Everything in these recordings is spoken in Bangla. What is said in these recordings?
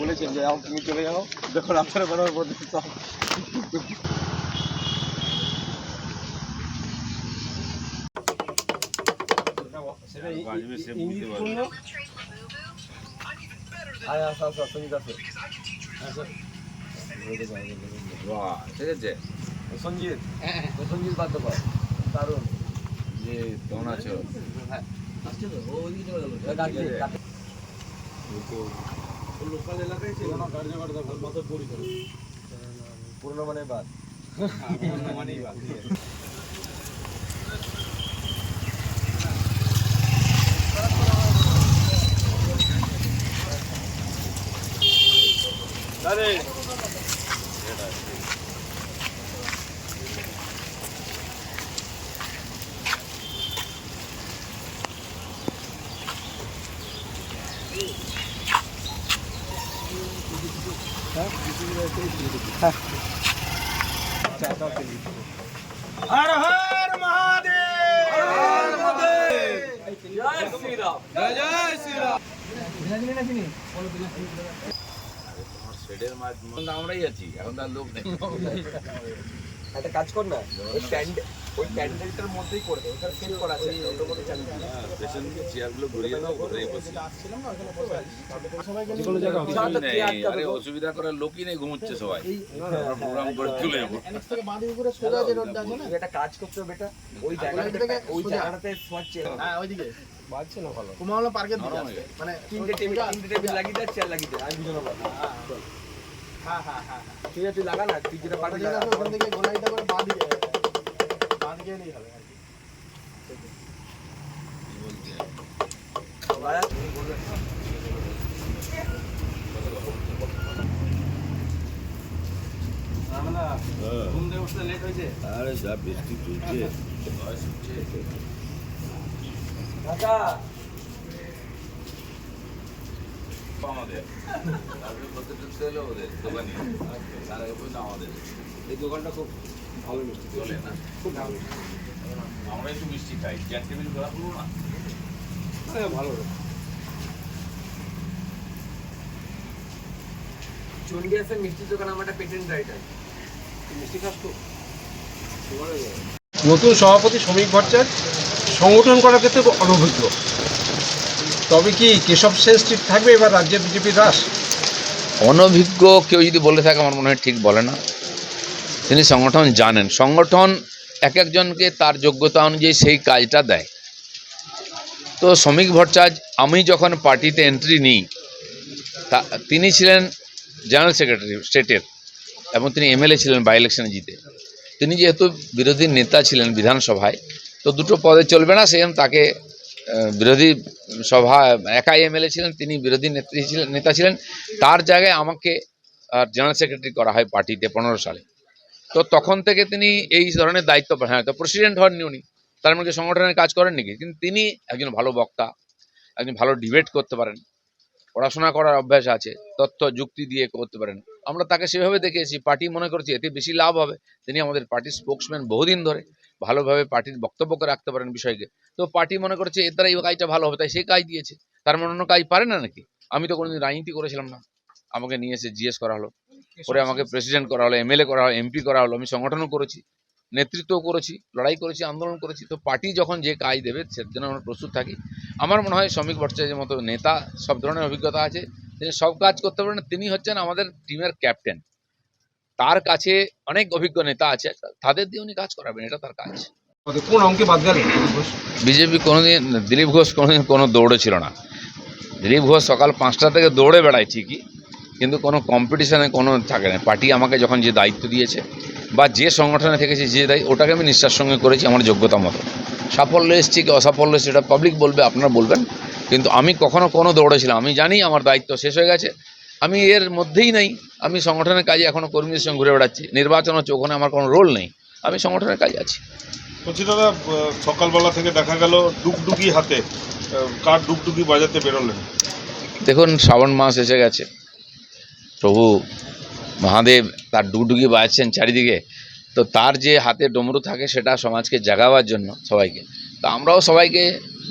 বলেছেন যে আও তুমি চলে যাও যখন আপনারা বেরোবে বলতে সব আয় আসো আসো সঞ্জিত আসো বাহ, ঠিক আছে। সঞ্জিত। ও সঞ্জিত বাদ দাও দারুণ। যে কেমন আছো? লোকাল এলাকায় ছিল। না কার্যকর দখল। মাথায় পড়ি করে পুরনো মানে বাদ। মানেই বাদ আরে হর হর মহাদেব। হর মহাদেব। জয় শ্রী রাম জয় শ্রী রাম আমরাই আছি এখন তার লোক নেই। একটা কাজ কর না প্যান্ডেল ওই প্যান্ডেলটার মধ্যেই করে দে ওখানে সেট করা আছে। ওটার মধ্যে চালিয়ে দে চেয়ারগুলো ঘুরিয়ে দাও বসি। আরে অসুবিধা করার লোকই নেই ঘুমোচ্ছে সবাই। প্রোগ্রাম করে চলে যাব তুমি একটা কাজ করতে হবে ওই জায়গাটাতে ওই জায়গাটাতে চেয়ার হ্যাঁ ওইদিকে বাজছে না ভালো? পার্কের দিকে। হয়ে মানে তিনটে টেবিল তিনটে টেবিল লাগিয়ে দে চেয়ার লাগিয়ে দে আমি দুজন হ্যাঁ হ্যাঁ হ্যাঁ ঠিক আছে তুই লাগা না তুই যেটা পারবি ওখান থেকে গোলাইটা করে বাঁ দিকে বাঁ দিকে এলেই হবে আর কি। কি বলছে? লাগা। আরে যা বৃষ্টি চলছে। আমাদের তারপরে ওদের দোকানে তার আগে পর্যন্ত আমাদের এই দোকানটা খুব ভালো মিষ্টি। চলে না? খুব ভালো আমরা একটু মিষ্টি খাই। চেয়ার টেবিল ঘোরা করব না? হ্যাঁ ভালো চন্ডিয়াসের মিষ্টির দোকান আমার একটা পেটেন্ট রাইট আছে। মিষ্টি খাস তো? নতুন সভাপতি শ্রমিক ভট্টাচার্য, সংগঠন করার ক্ষেত্রে অনভিজ্ঞ। তবে কি কেশব সেন স্ট্রিট থাকবে এবার রাজ্যের বিজেপি রাস অনভিজ্ঞ কেউ যদি বলে থাকে, আমার মনে হয় ঠিক বলে না। তিনি সংগঠন জানেন। সংগঠন এক একজনকে তার যোগ্যতা অনুযায়ী সেই কাজটা দেয়। তো শ্রমিক ভট্টাচার্য, আমি যখন পার্টিতে এন্ট্রি নিই, তা তিনি ছিলেন জেনারেল সেক্রেটারি স্টেটের এবং তিনি এমএলএ ছিলেন বাই ইলেকশনে জিতে। তিনি যেহেতু বিরোধী নেতা ছিলেন বিধানসভায়, তো দুটো পদে চলবে না সেজন্য তাকে বিরোধী সভা, একাই এমএলএ ছিলেন, তিনি বিরোধী নেত্রী ছিলেন, নেতা ছিলেন। তার জায়গায় আমাকে আর জেনারেল সেক্রেটারি করা হয় পার্টিতে পনেরো সালে। তো তখন থেকে তিনি এই ধরনের দায়িত্ব হ্যাঁ তো প্রেসিডেন্ট হননি উনি। তার মধ্যে সংগঠনের কাজ করেন নাকি? কিন্তু তিনি একজন ভালো বক্তা, একজন ভালো ডিবেট করতে পারেন। পড়াশোনা করার অভ্যাস আছে, তথ্য, যুক্তি দিয়ে করতে পারেন। আমরা তাকে সেভাবে দেখেছি পার্টি মনে করছি এতে বেশি লাভ হবে। তিনি আমাদের পার্টির স্পোক্সম্যান বহুদিন ধরে, ভালোভাবে পার্টির বক্তব্যকে রাখতে পারেন বিষয়কে। তো পার্টি মনে করছে এর দ্বারা এই কাজটা ভালো হবে, তাই সেই কাজ দিয়েছে। তার মনে অন্য কাজ পারে না নাকি? আমি তো কোনোদিন রাজনীতি করেছিলাম না। আমাকে নিয়ে এসে জিএস করা হলো। পরে আমাকে প্রেসিডেন্ট করা হলো এমএলএ করা হলো এমপি করা হলো, আমি সংগঠনও করেছি, নেতৃত্বও করেছি, লড়াই করেছি, আন্দোলন করেছি। তো পার্টি যখন যে কাজ দেবে সের জন্য আমরা প্রস্তুত থাকি। আমার মনে হয় শ্রমিক ভট্টাচার্যের মতো নেতা সব ধরনের অভিজ্ঞতা আছে। তিনি সব কাজ করতে পারেন তিনি হচ্ছেন আমাদের টিমের ক্যাপ্টেন তার কাছে অনেক অভিজ্ঞ নেতা আছে তাদের দিয়ে উনি কাজ করাবেন এটা তার কাজ। কোন অঙ্কে বাদ গেল বিজেপি কোনোদিন দিলীপ ঘোষ কোনোদিন কোনো দৌড়ে ছিল না। দিলীপ ঘোষ সকাল পাঁচটা থেকে দৌড়ে বেড়ায় ঠিকই কিন্তু কোনো কম্পিটিশনে কোনো থাকে না। পার্টি আমাকে যখন যে দায়িত্ব দিয়েছে বা যে সংগঠনে থেকেছি যে দায়িত্ব ওটাকে আমি নিষ্ঠার সঙ্গে করেছি আমার যোগ্যতা মতো। সাফল্য এসছে কি অসাফল্য এসছে এটা পাবলিক বলবে আপনারা বলবেন। কিন্তু আমি কখনো কোনো দৌড়েছিলাম। আমি জানি আমার দায়িত্ব শেষ হয়ে গেছে। আমি এর মধ্যেই নেই। আমি সংগঠনের কাজে এখনও কর্মীদের সঙ্গে ঘুরে বেড়াচ্ছি। নির্বাচন হচ্ছে ওখানে আমার কোনো রোল নেই। আমি সংগঠনের কাজে আছি। বলছি দাদা সকালবেলা থেকে দেখা গেল ডুগডুগি হাতে। কার ডুগডুগি বাজাতে বেরোলেন? দেখুন শ্রাবণ মাস এসে গেছে। প্রভু মহাদেব তার ডুগডুগি বাজাচ্ছেন চারিদিকে। তো তার যে হাতে ডমরু থাকে সেটা সমাজকে জাগাবার জন্য সবাইকে। তো আমরাও সবাইকে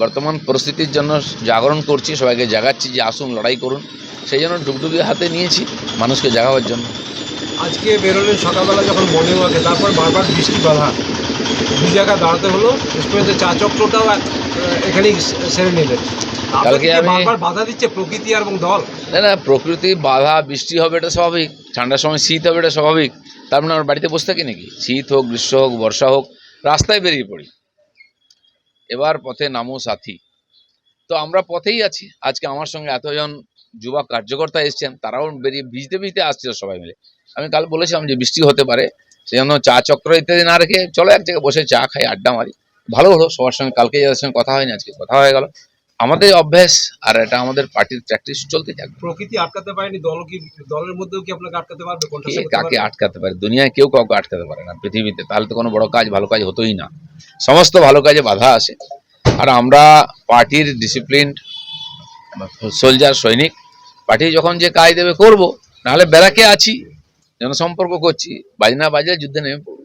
বর্তমান পরিস্থিতির জন্য জাগরণ করছি, সবাইকে জাগাচ্ছি যে আসুন, লড়াই করুন। সেই জন্য ডুগডুগি হাতে নিয়েছি মানুষকে জাগাবার জন্য। আজকে বেরোলেন সকালবেলা যখন মর্নিং ওয়াকে তারপর বারবার বৃষ্টি বাধা। দু জায়গায় দাঁড়াতে হলো শেষ চা চক্রটাও এখানেই সেরে নিলেন। কালকে আমি- বাধা দিচ্ছে প্রকৃতি আর এবং দল। না না প্রকৃতি বাধা বৃষ্টি হবে এটা স্বাভাবিক। ঠান্ডার সময় শীত হবে এটা স্বাভাবিক। তার মানে আমার বাড়িতে বসে থাকি নাকি? শীত হোক গ্রীষ্ম হোক বর্ষা হোক রাস্তায় বেরিয়ে পড়ি। এবার পথে নামো সাথী। তো আমরা পথেই আছি। আজকে আমার সঙ্গে এতজন যুবা কার্যকর্তা এসছেন তারাও বেরিয়ে ভিজতে ভিজতে আসছিল সবাই মিলে। আমি কাল বলেছিলাম যে বৃষ্টি হতে পারে সেই জন্য চা চক্র ইত্যাদি না রেখে চলো এক জায়গায় বসে চা খাই আড্ডা মারি। ভালো হলো সবার সঙ্গে কালকে যাদের সঙ্গে কথা হয়নি আজকে কথা হয়ে গেল। আমাদের অভ্যাস আর এটা আমাদের পার্টির প্র্যাকটিস চলতে থাকবে। প্রকৃতি আটকাতে পারেনি দল কি দলের মধ্যেও কি আপনাকে আটকাতে পারবে কাকে আটকাতে পারে? দুনিয়ায় কেউ কাউকে আটকাতে পারে না। পৃথিবীতে তাহলে তো কোনো বড় কাজ ভালো কাজ হতোই না। সমস্ত ভালো কাজে বাধা আসে আর আমরা পার্টির ডিসিপ্লিন সোলজার সৈনিক পার্টি যখন যে কাজ দেবে করব নাহলে ব্যারাকে আছি জনসম্পর্ক করছি বাজনা বাজে যুদ্ধে নেমে পড়ব।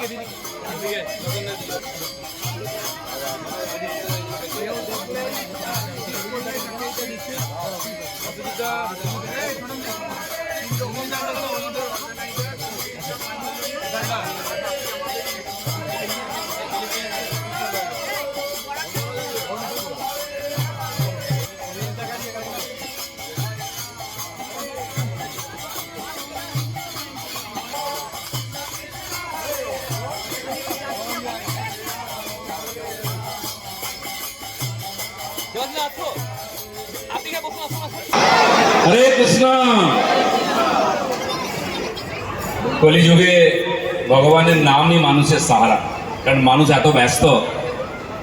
এদিকে এদিকে এদিকে হরে কৃষ্ণ। কলিযুগে ভগবানের নামই মানুষের সাহারা, কারণ মানুষ এত ব্যস্ত।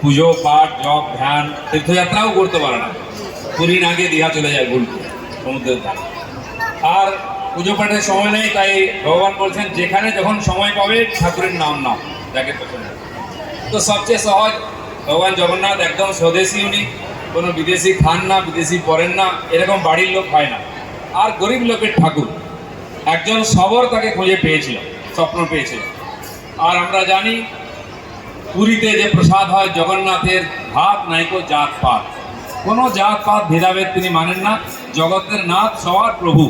পুজো, পাঠ, জপ, ধ্যান, তীর্থযাত্রাও করতে পারে না। পুরী না গিয়ে দীঘা চলে যায় ভুল, সমুদ্রের ধারে। আর পুজো পাঠের সময় নেই, তাই ভগবান বলছেন, যেখানে যখন সময় পাবে, ঠাকুরের নাম নাও, যাকে পছন্দ তো সবচেয়ে সহজ, ভগবান জগন্নাথ একদম স্বদেশী উনি। কোনো বিদেশি খান না, বিদেশি পড়েন না, এরকম বাড়ির লোক হয় না। আর গরিব লোকের ঠাকুর, একজন সবর তাকে খুঁজে পেয়েছিল, স্বপ্ন পেয়েছিল। আর আমরা জানি, পুরীতে যে প্রসাদ হয়, জগন্নাথের ভাত নাইকো জাত পাত। কোনো জাত পাত, ভেদাভেদ তিনি মানেন না। জগতের নাথ সবার প্রভু।